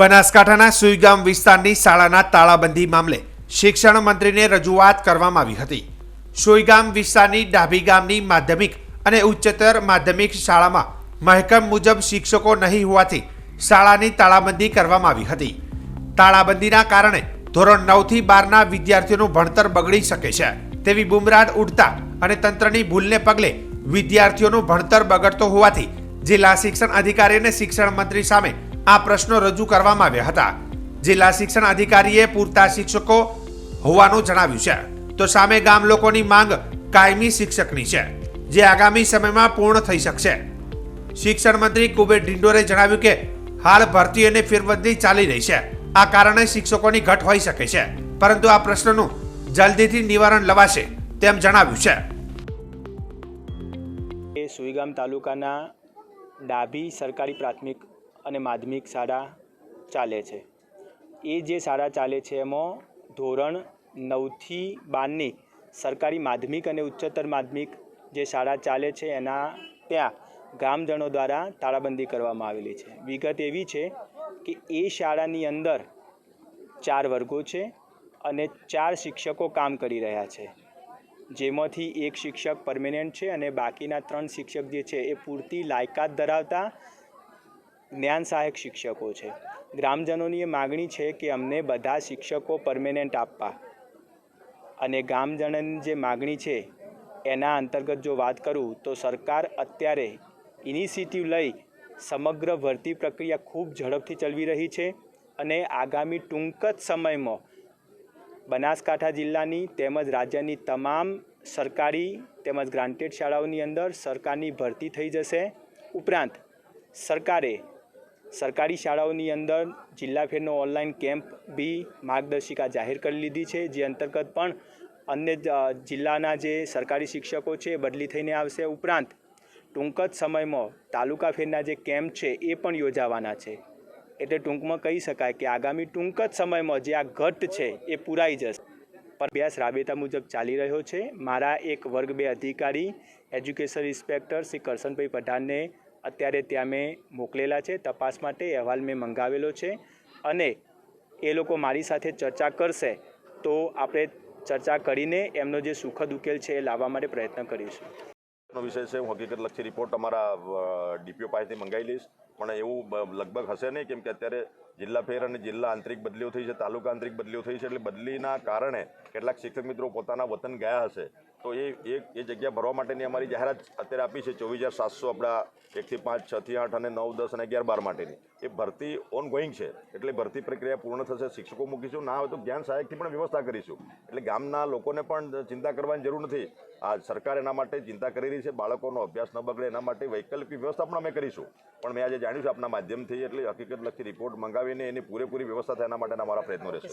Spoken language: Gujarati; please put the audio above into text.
બનાસકાંઠાના સુઈગામ વિસ્તારની શાળાના તાળાબંધી મામલે શિક્ષણ મંત્રીને રજૂઆત કરવામાં આવી હતી. સુઈગામ વિસ્તારની ડાભી ગામની માધ્યમિક અને ઉચ્ચતર માધ્યમિક શાળામાં મહેકમ મુજબ શિક્ષકો નહીં હોવાથી શાળાની તાળાબંધી કરવામાં આવી હતી. તાળાબંધીના કારણે ધોરણ નવથી બારના વિદ્યાર્થીઓનું ભણતર બગડી શકે છે. તેવી બુમરાડ ઉડતા અને તંત્રની ભૂલને પગલે વિદ્યાર્થીઓનું ભણતર બગડતો હોવાથી જિલ્લા શિક્ષણ અધિકારી અને શિક્ષણ મંત્રી સામે આ પ્રશ્નો રજૂ કરવામાં આવ્યા હતા. જિલ્લા શિક્ષણ અધિકારીએ પૂરતા શિક્ષકો હોવાનું જણાવ્યું છે. તો સામે ગામ લોકોની માંગ કાયમી શિક્ષકની છે, જે આગામી સમયમાં પૂર્ણ થઈ શકશે. શિક્ષણ મંત્રી કુબેર ડિંડોરે જણાવ્યું કે, હાલ ભરતી અને ફેરબદલી ચાલી રહી છે. આ કારણે શિક્ષકોની ઘટ હોઈ શકે છે. પરંતુ આ પ્રશ્નનું જલ્દીથી નિવારણ લવાશે તેમ જણાવ્યું છે. સુઈગામ તાલુકાના ડાભી સરકારી પ્રાથમિક અને માધ્યમિક શાળા ચાલે છે. એ જે શાળા ચાલે છે એમાં ધોરણ નવથી બારની સરકારી માધ્યમિક અને ઉચ્ચતર માધ્યમિક જે શાળા ચાલે છે એના ત્યાં ગ્રામજનો દ્વારા તાળાબંધી કરવામાં આવેલી છે. વિગત એવી છે કે એ શાળાની અંદર ચાર વર્ગો છે અને ચાર શિક્ષકો કામ કરી રહ્યા છે. જેમાંથી એક શિક્ષક પરમેનન્ટ છે અને બાકીના ત્રણ શિક્ષક જે છે એ પૂરતી લાયકાત ધરાવતા જ્ઞાન સહાયક શિક્ષકો છે. ગ્રામજનોની એ માગણી છે કે અમને બધા શિક્ષકો પરમેનન્ટ આપવા. અને ગામજનોની જે માગણી છે, એના અંતર્ગત જો વાત કરું, તો સરકાર અત્યારે ઇનિશિયેટિવ લઈ સમગ્ર ભરતી પ્રક્રિયા ખૂબ ઝડપથી ચલવી રહી છે અને આગામી ટૂંક જ સમયમાં બનાસકાંઠા જિલ્લાની તેમજ રાજ્યની તમામ સરકારી તેમજ ગ્રાન્ટેડ શાળાઓની અંદર સરકારની ભરતી થઈ જશે. ઉપરાંત સરકારે સરકારી શાળાઓની અંદર જિલ્લા ફેરનો ઓનલાઈન કેમ્પ બી માર્ગદર્શિકા જાહેર કરી લીધી છે, જે અંતર્ગત પણ અન્ય જિલ્લાના જે સરકારી શિક્ષકો છે બદલી થઈને આવશે ઉપરાંત ટૂંક જ સમયમાં તાલુકા ફેરના જે કેમ્પ છે એ પણ યોજાવાના છે. એટલે ટૂંકમાં કહી શકાય કે આગામી ટૂંક જ સમયમાં જે આ ઘટ છે એ પૂરાઈ જશે. અભ્યાસ રાબેતા મુજબ ચાલી રહ્યો છે. મારા એક વર્ગ બે અધિકારી, એજ્યુકેશન ઇન્સ્પેક્ટર શ્રી કરશનભાઈ પઠાણને અત્યારે ત્યાં મેં મોકલેલા છે, તપાસ માટે અહેવાલ મેં મંગાવેલો છે અને એ લોકો મારી સાથે ચર્ચા કરશે તો આપણે ચર્ચા કરીને એમનો જે સુખદ ઉકેલ છે એ લાવવા માટે પ્રયત્ન કરીશું. નો વિષય છે, હું હકીકત લક્ષી રિપોર્ટ અમારા ડીપીઓ પાસેથી મંગાવી લઈશ. પણ એવું લગભગ હશે નહીં, કેમ કે અત્યારે જિલ્લા ફેર અને જિલ્લા આંતરિક બદલીઓ થઈ છે, તાલુકા આંતરિક બદલીઓ થઈ છે એટલે બદલીના કારણે કેટલાક શિક્ષક મિત્રો પોતાના વતન ગયા હશે. તો એ એ એ જગ્યા ભરવા માટેની અમારી જાહેરાત અત્યારે આપી છે ચોવીસ હજાર સાતસો આપણા એકથી પાંચ, છથી આઠ અને નવ, દસ અને અગિયાર, બાર માટેની. એ ભરતી ઓન ગોઈંગ છે, એટલે ભરતી પ્રક્રિયા પૂર્ણ થશે, શિક્ષકો મૂકીશું. ના હોય તો જ્ઞાન સહાયકથી પણ વ્યવસ્થા કરીશું. એટલે ગામના લોકોને પણ ચિંતા કરવાની જરૂર નથી. આ સરકાર એના માટે ચિંતા કરી રહી છે, બાળકોનો અભ્યાસ ન બગડે, એના માટે વૈકલ્પિક વ્યવસ્થા પણ અમે કરીશું. પણ મેં આજે જાણ્યું છે આપના માધ્યમથી, એટલે હકીકત લખી રિપોર્ટ મંગાવીને એની પૂરેપૂરી વ્યવસ્થા થાય એના માટેના અમારા પ્રયત્નો રહેશે.